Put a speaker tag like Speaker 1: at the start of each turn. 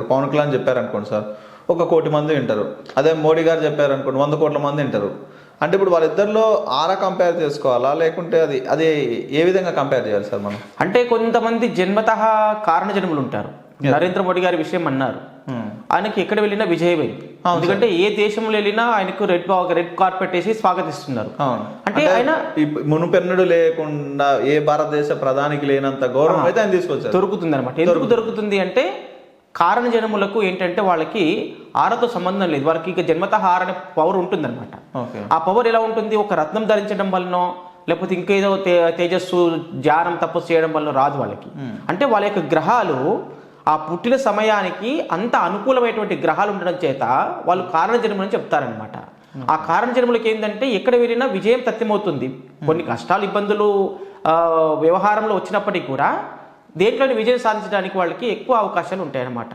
Speaker 1: పవన్ కళ్యాణ్ చెప్పారు అనుకోండి సార్ ఒక కోటి మంది వింటారు. అదే మోడీ గారు చెప్పారు అనుకోండి వంద కోట్ల మంది వింటారు. అంటే ఇప్పుడు వాళ్ళిద్దరిలో ఆరా కంపేర్ చేసుకోవాలా? లేకుంటే అది అది ఏ విధంగా కంపేర్ చేయాలి సార్ మనం?
Speaker 2: అంటే కొంతమంది జన్మత కారణ జన్మలు ఉంటారు నరేంద్ర మోడీ గారి విషయం అన్నారు.
Speaker 1: Hmm.
Speaker 2: ఆయనకి ఎక్కడ వెళ్ళినా విజయమే. ఎందుకంటే ఏ దేశంలో వెళ్ళినా ఆయనకు రెడ్ రెడ్ కార్పెట్ వేసి స్వాగతిస్తున్నారు. అంటే ఆయన
Speaker 1: మునుపెన్నడు లేకుండా ఏ భారతదేశ ప్రధానికి లేనంత గౌరవం అయితే ఆయన తీసుకొచ్చారు.
Speaker 2: దొరుకుతుంది అనమాట ఎందుకు దొరుకుతుంది అంటే కారణ జనములకు ఏంటంటే వాళ్ళకి ఆరతో సంబంధం లేదు. వాళ్ళకి ఇక జన్మత హార అనే పవర్ ఉంటుందన్నమాట. ఆ పవర్ ఎలా ఉంటుంది? ఒక రత్నం ధరించడం వలనో లేకపోతే ఇంకేదో తే- తేజస్సు ధ్యానం తపస్సు చేయడం వల్ల రాదు వాళ్ళకి. అంటే వాళ్ళ యొక్క గ్రహాలు ఆ పుట్టిన సమయానికి అంత అనుకూలమైనటువంటి గ్రహాలు ఉండడం చేత వాళ్ళు కారణ జన్మని చెప్తారనమాట ఆ కారణ జన్మలకి ఏంటంటే ఎక్కడ వెళ్ళినా విజయం తథ్యమవుతుంది. కొన్ని కష్టాలు ఇబ్బందులు వ్యవహారంలో వచ్చినప్పటికీ కూడా దేంట్లోని విజయం సాధించడానికి వాళ్ళకి ఎక్కువ అవకాశాలు ఉంటాయన్నమాట.